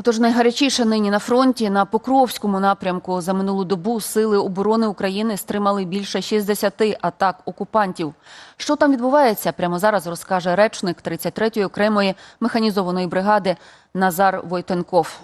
Отож, найгарячіше нині на фронті на Покровському напрямку за минулу добу сили оборони України стримали більше 60 атак окупантів. Що там відбувається, прямо зараз розкаже речник 33-ї окремої механізованої бригади Назар Войтенков.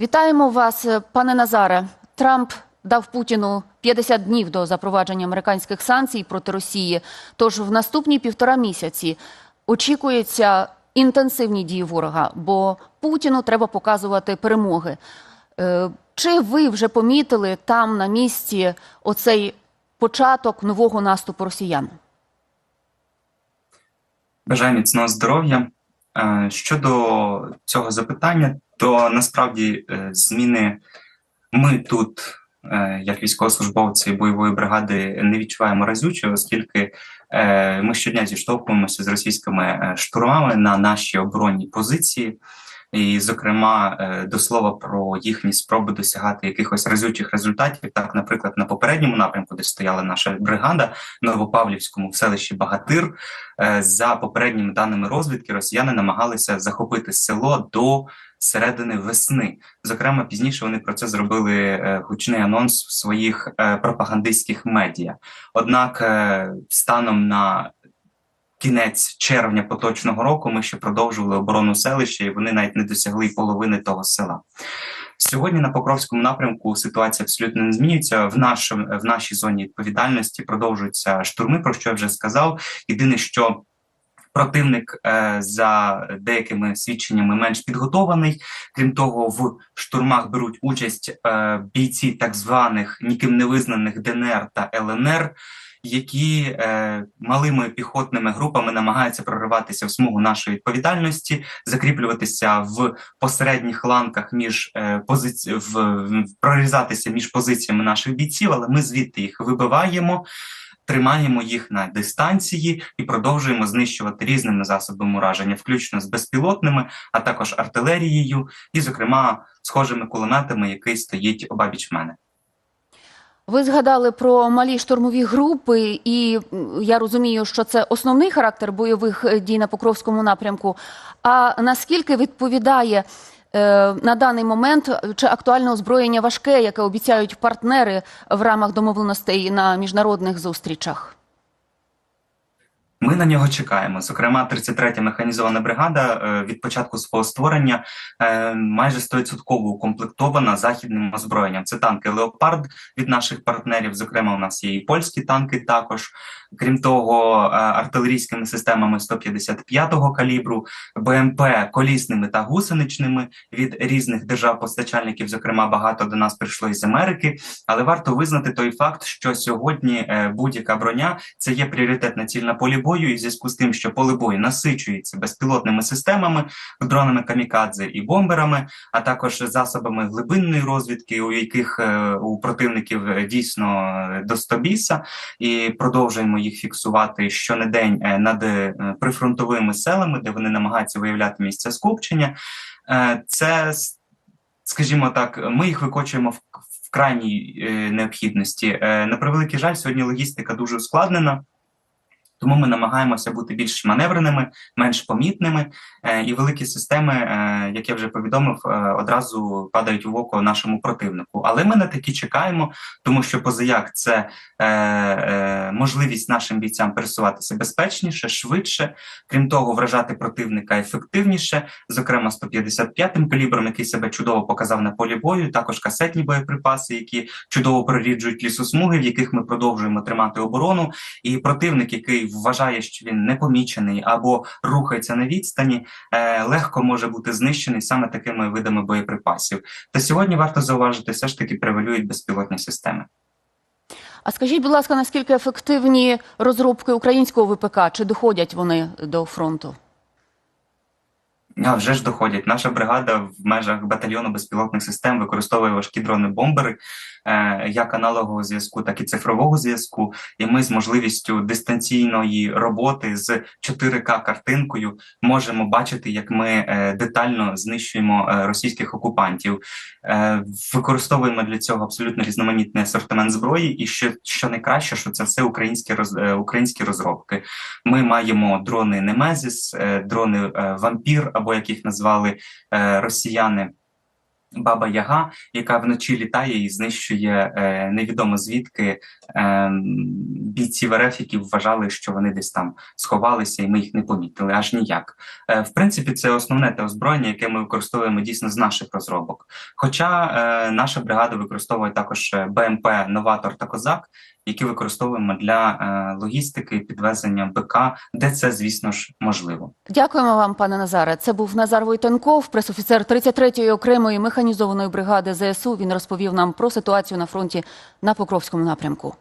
Вітаємо вас, пане Назаре. Трамп дав Путіну 50 днів до запровадження американських санкцій проти Росії. Тож в наступні півтора місяці очікується інтенсивні дії ворога, бо Путіну треба показувати перемоги. Е, Чи ви вже помітили там на місці оцей початок нового наступу росіян? Бажаю міцного здоров'я. Е, Щодо цього запитання, то насправді е, зміни ми тут, як військовослужбовці бойової бригади, не відчуваємо разюче, оскільки ми щодня зіштовхуємося з російськими е, штурмами на наші оборонні позиції. І, зокрема, е, до слова про їхні спроби досягати якихось разючих результатів. Так, наприклад, на попередньому напрямку, де стояла наша бригада, Новопавлівському в селищі Багатир, Е, За попередніми даними розвідки, росіяни намагалися захопити село до середини весни. Зокрема, пізніше вони про це зробили е, гучний анонс в своїх пропагандистських медіа. Однак, станом на кінець червня поточного року ми ще продовжували оборону селища, і вони навіть не досягли половини того села. Сьогодні на Покровському напрямку ситуація абсолютно не змінюється. В нашому в нашій зоні відповідальності продовжуються штурми, про що я вже сказав. Єдине, що противник е, за деякими свідченнями менш підготований. Крім того, в штурмах беруть участь е, бійці так званих ніким не визнаних ДНР та ЛНР. Які е, малими піхотними групами намагаються прориватися в смугу нашої відповідальності, закріплюватися в посередніх ланках між е, позиці... в, в прорізатися між позиціями наших бійців, але ми звідти їх вибиваємо, тримаємо їх на дистанції і продовжуємо знищувати різними засобами ураження, включно з безпілотними, а також артилерією, і, зокрема, схожими кулеметами, який стоїть обабіч мене. Ви згадали про малі штурмові групи, і я розумію, що це основний характер бойових е, дій на Покровському напрямку. А наскільки відповідає е, на даний момент чи актуальне озброєння важке, яке обіцяють партнери в рамах домовленостей на міжнародних зустрічах? Ми на нього чекаємо. Зокрема, 33-я механізована бригада е, від початку свого створення е, майже 100% укомплектована західним озброєнням. Це танки Леопард від наших партнерів. Зокрема, у нас є і польські танки також. Крім того, е, артилерійськими системами 155-го калібру, БМП колісними та гусеничними від різних держав-постачальників. Зокрема, багато до нас прийшло із Америки. Але варто визнати той факт, що сьогодні будь-яка броня це є пріоритетна ціль на полі бою, і в зв'язку з тим, що поле бою насичується безпілотними системами, дронами камікадзе і бомберами, а також засобами глибинної розвідки, у яких е, у противників е, дійсно е, до 100 біса, і продовжуємо їх фіксувати щонедень над прифронтовими селами, де вони намагаються виявляти місця скупчення. Це скажімо так, ми їх викочуємо в, крайній необхідності. На превеликий жаль, сьогодні логістика дуже ускладнена. Тому ми намагаємося бути більш маневреними, менш помітними, е, і великі системи, е, як я вже повідомив, е, одразу падають в око нашому противнику. Але ми на такі чекаємо, тому що позаяк це можливість нашим бійцям пересуватися безпечніше, швидше, крім того, вражати противника ефективніше, зокрема 155-м калібром, який себе чудово показав на полі бою, також касетні боєприпаси, які чудово проріджують лісосмуги, в яких ми продовжуємо тримати оборону. І противник, який вважає, що він непомічений або рухається на відстані, е, легко може бути знищений саме такими видами боєприпасів. Та сьогодні варто зауважити, все ж таки превалюють безпілотні системи. А скажіть, будь ласка, наскільки ефективні розробки українського ВПК? Чи доходять вони до фронту? А вже ж доходять. Наша бригада в межах батальйону безпілотних систем використовує важкі дрони-бомбери е, як аналогового зв'язку, так і цифрового зв'язку. І ми з можливістю дистанційної роботи з 4К картинкою можемо бачити, як ми е, детально знищуємо е, російських окупантів. Е, використовуємо для цього абсолютно різноманітний асортимент зброї, і що, що найкраще, що це все українські роз, е, українські розробки. Ми маємо дрони Немезіс, е, дрони е, Вампір або як їх назвали е, росіяни. Баба Яга, яка вночі літає і знищує е, невідомо звідки е, бійців РФ, які вважали, що вони десь там сховалися, і ми їх не помітили аж ніяк. Е, в принципі, це основне те озброєння, яке ми використовуємо дійсно з наших розробок. Хоча е, наша бригада використовує також е, БМП Новатор та Козак, які використовуємо для е, логістики, підвезення БК, де це, звісно ж, можливо. Дякуємо вам, пане Назаре. Це був Назар Войтенков, пресофіцер 33-ї окремої механізованої бригади ЗСУ. Він розповів нам про ситуацію на фронті на Покровському напрямку.